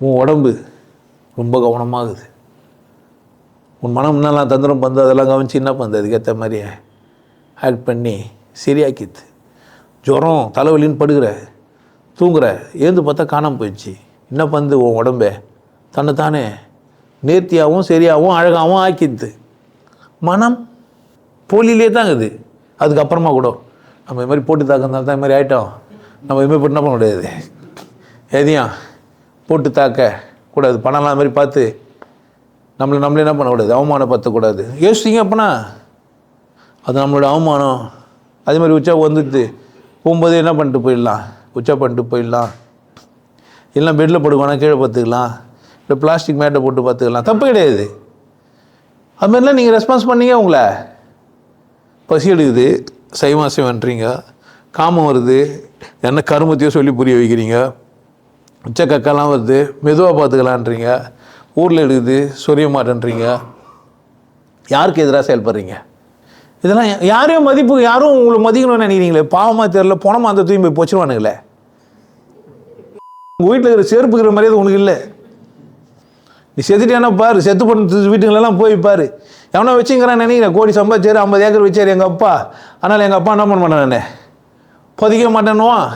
உன் உடம்பு ரொம்ப கவனமாகுது. உன் மனம் என்னெல்லாம் தந்திரம் பந்து அதெல்லாம் கவனிச்சு என்ன பண்ணுது அதுக்கேற்ற மாதிரியே ஆக்ட் பண்ணி சரியாக்கிது ஜுரம் தலைவலின்னு படுகிற தூங்குற ஏந்து பார்த்தா காணாமல் போயிடுச்சு. என்ன பண்ணுது உன் உடம்பே? தன்னைத்தானே நேர்த்தியாகவும் சரியாகவும் அழகாகவும் ஆக்கிது மனம் போலியிலே தான் இருக்குது அதுக்கப்புறமா கூட நம்ம இது மாதிரி போட்டு தாக்கிறதுனால தான் இது மாதிரி ஆகிட்டோம் நம்ம இதுமாதிரி போட்டு என்ன பண்ண முடியாது? எதையும் போட்டு தாக்க கூடாது. பணம்லாம் அது மாதிரி பார்த்து நம்மளை நம்மளே என்ன பண்ணக்கூடாது? அவமானப்படுத்தக்கூடாது யோசிச்சிங்க அப்படின்னா அது நம்மளோட அவமானம். அதே மாதிரி உச்சா வந்துட்டு போகும்போது என்ன பண்ணிட்டு போயிடலாம்? உச்சா பண்ணிட்டு போயிடலாம். இல்லை பெட்டில் படுக்கோனா கீழே பார்த்துக்கலாம். இல்லை பிளாஸ்டிக் மேட்டை போட்டு பார்த்துக்கலாம். தப்பு கிடையாது. அது மாதிரிலாம் நீங்கள் ரெஸ்பான்ஸ் பண்ணீங்க உங்களை? பசி எடுக்குது. பண்ணுறீங்க காமம் வருது. என்ன கருமத்தையோ சொல்லி புரிய வைக்கிறீங்க. உச்சக்கக்கெல்லாம் வருது. மெதுவாக பார்த்துக்கலான்றீங்க ஊரில் எடுக்குது சொரிய மாட்டேன்றீங்க. யாருக்கு எதிராக செயல்படுறீங்க? இதெல்லாம் யாரையும் மதிப்பு யாரும் உங்களை மதிக்கணும்னு நினைக்கிறீங்களே. பாவமாக தெரில போனமாக அந்த தூக்கி போய் போச்சிருவானுங்களே. உங்கள் வீட்டில் இருக்கிற செருப்பு இருக்கிற மரியாதை உனக்கு இல்லை. நீ செத்துட்டேன்னா பாரு? செத்து பண்ண வீட்டுங்களெல்லாம் போய் பாரு. எவனோ வச்சுங்கிறான்னு நினைக்கிறேன். கோடி சம்பாதிச்சாரு ஐம்பது ஏக்கர் வச்சார் எங்கள் அப்பா. ஆனால் எங்கள் அப்பா என்ன பண்ண மாட்டேன் பொதிக்க மாட்டேன்னுவான்.